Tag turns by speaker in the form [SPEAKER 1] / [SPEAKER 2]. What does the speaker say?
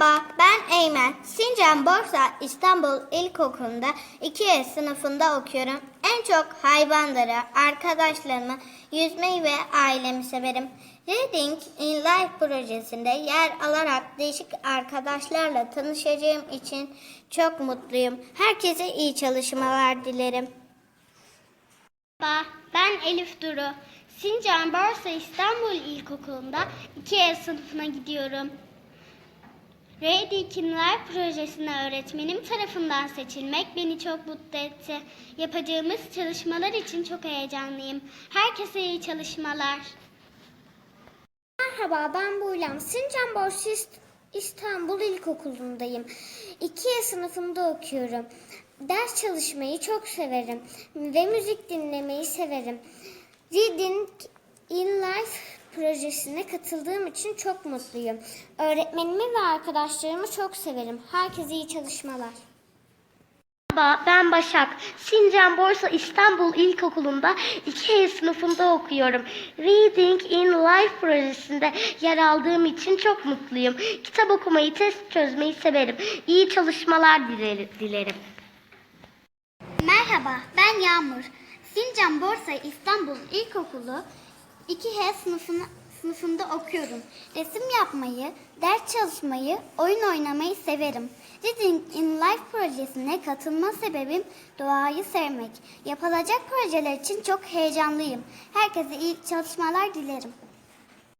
[SPEAKER 1] Merhaba, ben Eymen. Sincan Borsa İstanbul İlkokulu'nda 2 sınıfında okuyorum. En çok hayvanları, arkadaşlarımı, yüzmeyi ve ailemi severim. Reading in Life projesinde yer alarak değişik arkadaşlarla tanışacağım için çok mutluyum. Herkese iyi çalışmalar dilerim.
[SPEAKER 2] Merhaba, ben Elif Duru. Sincan Borsa İstanbul İlkokulu'nda 2E sınıfına gidiyorum. Ready Life projesine öğretmenim tarafından seçilmek beni çok mutlu etti. Yapacağımız çalışmalar için çok heyecanlıyım. Herkese iyi çalışmalar.
[SPEAKER 3] Merhaba ben Buylem. Sincan Borsa İst- İstanbul İlkokulu'ndayım. 2 sınıfında okuyorum. Ders çalışmayı çok severim ve müzik dinlemeyi severim. Reading in Life projesine katıldığım için çok mutluyum. Öğretmenimi ve arkadaşlarımı çok severim. Herkese iyi çalışmalar.
[SPEAKER 2] Merhaba, ben Başak. Sincan Borsa İstanbul İlkokulu'nda 2E sınıfında okuyorum. Reading in Life projesinde yer aldığım için çok mutluyum. Kitap okumayı, test çözmeyi severim. İyi çalışmalar dilerim. dilerim.
[SPEAKER 3] Merhaba, ben Yağmur. Sincan Borsa İstanbul İlkokulu 2H sınıfını, sınıfında okuyorum. Resim yapmayı, ders çalışmayı, oyun oynamayı severim. Reading in Life projesine katılma sebebim doğayı sevmek. Yapılacak projeler için çok heyecanlıyım. Herkese iyi çalışmalar dilerim.